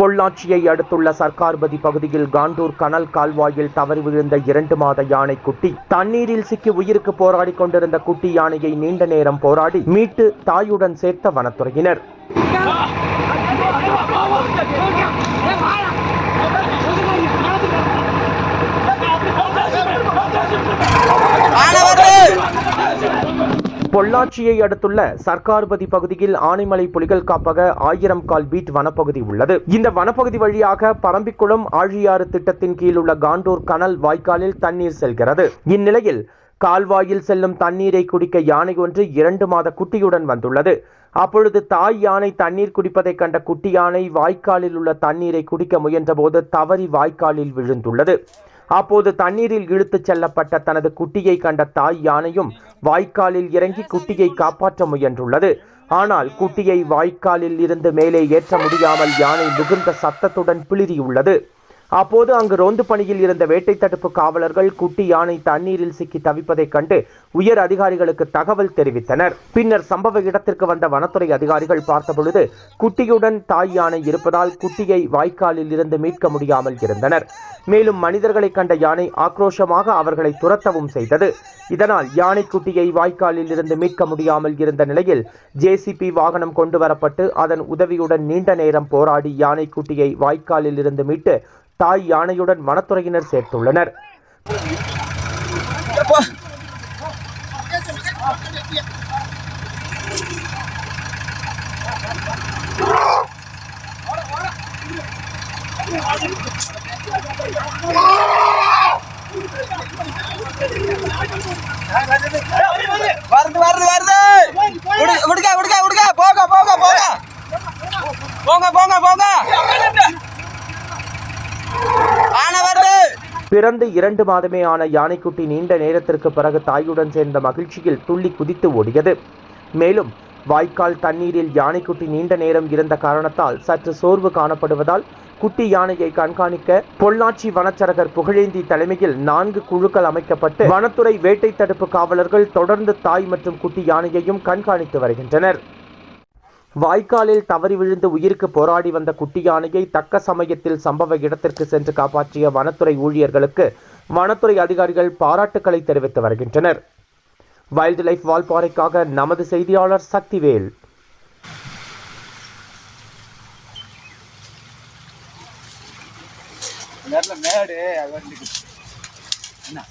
பொள்ளாச்சியை அடுத்துள்ள சர்க்கார்பதி பகுதியில் காண்டூர் கனல் கால்வாயில் தவறி விழுந்த இரண்டு மாத யானை குட்டி. தண்ணீரில் சிக்கி உயிருக்கு போராடி கொண்டிருந்த குட்டி யானையை நீண்ட நேரம் போராடி மீட்டு தாயுடன் சேர்த்த வனத்துறையினர். பொள்ளாச்சியை அடுத்துள்ள சர்க்கார்பதி பகுதியில் ஆனைமலை புலிகள் காப்பக ஆயிரம் கால் பீட் வனப்பகுதி உள்ளது. இந்த வனப்பகுதி வழியாக பரம்பிக்குளம் ஆழியாறு திட்டத்தின் கீழ் உள்ள காண்டூர் கனல் வாய்க்காலில் தண்ணீர் செல்கிறது. இந்நிலையில் கால்வாயில் செல்லும் தண்ணீரை குடிக்க யானை ஒன்று இரண்டு மாத குட்டியுடன் வந்துள்ளது. அப்பொழுது தாய் யானை தண்ணீர் குடிப்பதைக் கண்ட குட்டி யானை வாய்க்காலில் உள்ள தண்ணீரை குடிக்க முயன்றபோது தவறி வாய்க்காலில் விழுந்துள்ளது. அப்போது தண்ணீரில் இழுத்துச் செல்லப்பட்ட தனது குட்டியை கண்ட தாய் யானையும் வாய்க்காலில் இறங்கி குட்டியை காப்பாற்ற முயன்றுள்ளது. ஆனால் குட்டியை வாய்க்காலில் இருந்து மேலே ஏற்ற முடியாமல் யானை மிகுந்த சத்தத்துடன் பிளிரியுள்ளது அப்போது அங்கு ரோந்து பணியில் இருந்த வேட்டை தடுப்பு காவலர்கள் குட்டி யானை தண்ணீரில் சிக்கி தவிப்பதைக் கண்டு உயர் அதிகாரிகளுக்கு தகவல் தெரிவித்தனர். பின்னர் சம்பவ இடத்திற்கு வந்த வனத்துறை அதிகாரிகள் பார்த்தபொழுது குட்டியுடன் தாய் யானை இருப்பதால் குட்டியை வாய்க்காலில் இருந்து மீட்க முடியாமல் இருந்தனர். மேலும் மனிதர்களை கண்ட யானை ஆக்ரோஷமாக அவர்களை துரத்தவும் செய்தது. இதனால் யானை குட்டியை வாய்க்காலில் இருந்து மீட்க முடியாமல் இருந்த நிலையில் ஜேசிபி வாகனம் கொண்டு வரப்பட்டு அதன் உதவியுடன் நீண்ட நேரம் போராடி யானை குட்டியை வாய்க்காலில் இருந்து மீட்டு தாய் யானையுடன் வனத்துறையினர் சேர்த்துள்ளனர். வருது வருது வருது விடுங்க விடுங்க பிறந்து இரண்டு மாதமே ஆன யானைக்குட்டி நீண்ட நேரத்திற்கு பிறகு தாயுடன் சேர்ந்த மகிழ்ச்சியில் துள்ளி குதித்து ஓடியது. மேலும் வாய்க்கால் தண்ணீரில் யானைக்குட்டி நீண்ட நேரம் இருந்த காரணத்தால் சற்று சோர்வு காணப்படுவதால் குட்டி யானையை கண்காணிக்க பொள்ளாச்சி வனச்சரகர் புகழேந்தி தலைமையில் நான்கு குழுக்கள் அமைக்கப்பட்டு வனத்துறை வேட்டை தடுப்பு காவலர்கள் தொடர்ந்து தாய் மற்றும் குட்டி யானையையும் கண்காணித்து வருகின்றனர். வாய்க்காலில் தவறி விழுந்து உயிருக்கு போராடி வந்த குட்டி யானையை தக்க சமயத்தில் சம்பவ இடத்திற்கு சென்று காப்பாற்றிய வனத்துறை ஊழியர்களுக்கு வனத்துறை அதிகாரிகள் பாராட்டுக்களை தெரிவித்து வருகின்றனர். வைல்டு லைஃப் வால்பாறைக்காக நமது செய்தியாளர் சக்திவேல். மேடு என்ன?